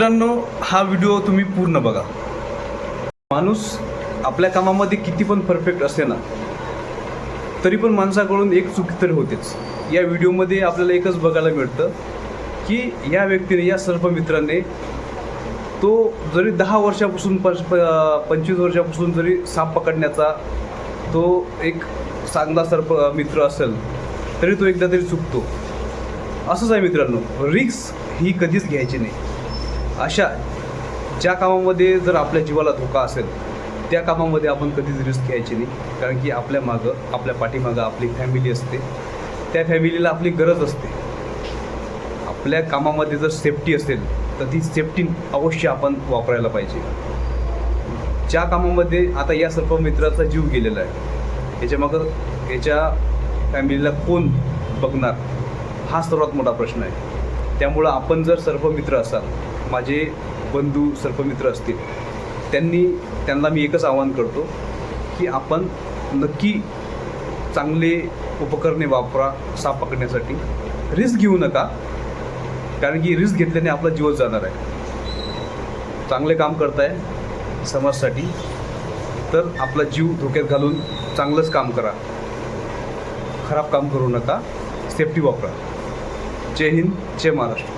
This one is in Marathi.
मित्रांनो हा व्हिडिओ तुम्ही पूर्ण बघा. माणूस आपल्या कामामध्ये किती पण परफेक्ट असे ना तरी पण माणसाकडून एक चूक तरी होतेच. या व्हिडिओमध्ये आपल्याला एकच बघायला मिळतं की या व्यक्तीने या सर्पमित्राने तो जरी दहा वर्षापासून पंच प- पंचवीस वर्षापासून जरी साप पकडण्याचा तो एक चांगला सर्प मित्र असेल तरी तो एकदा तरी चुकतो. असंच आहे मित्रांनो रिक्स ही कधीच घ्यायची नाही. अशा ज्या कामामध्ये जर आपल्या जीवाला धोका असेल त्या कामामध्ये आपण कधीच रिस्क घ्यायची नाही. कारण की आपल्या मागं आपल्या पाठीमागं आपली फॅमिली असते. त्या फॅमिलीला आपली गरज असते. आपल्या कामामध्ये जर सेफ्टी असेल तर ती सेफ्टी अवश्य आपण वापरायला पाहिजे. ज्या कामामध्ये आता या सर्व मित्राचा जीव गेलेला आहे याच्यामागं याच्या फॅमिलीला कोण बघणार? हा सर्वात मोठा प्रश्न आहे. त्यामुळं आपण जर सर्पमित्र असाल माझे बंधू सर्पमित्र असतील. त्यांनी त्यांना मी एकच आवाहन करतो की आपण नक्की चांगले उपकरणे वापरा साप पकडण्यासाठी. रिस्क घेऊ नका कारण की रिस्क घेतल्याने आपला जीवच जाणार आहे. चांगले काम करताय समाजासाठी तर आपला जीव धोक्यात घालून चांगलंच काम करा. खराब काम करू नका सेफ्टी वापरा. जय हिंद जय महाराष्ट्र.